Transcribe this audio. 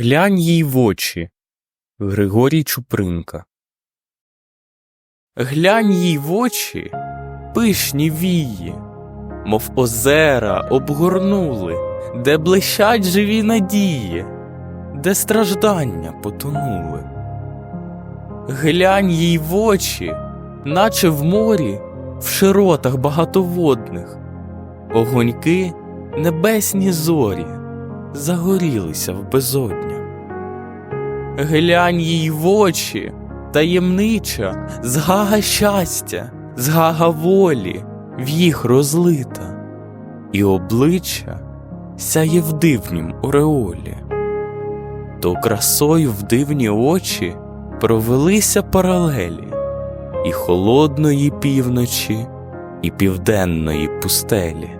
Глянь їй в очі. Григорій Чупринка. Глянь їй в очі, пишні вії, мов озера обгорнули, де блищать живі надії, де страждання потонули. Глянь їй в очі, наче в морі, в широтах багатоводних, огоньки небесні зорі загорілися в безоднях. Глянь їй в очі, таємнича, згага щастя, згага волі в їх розлита, і обличчя сяє в дивнім ореолі. То красою в дивні очі провелися паралелі і холодної півночі, і південної пустелі.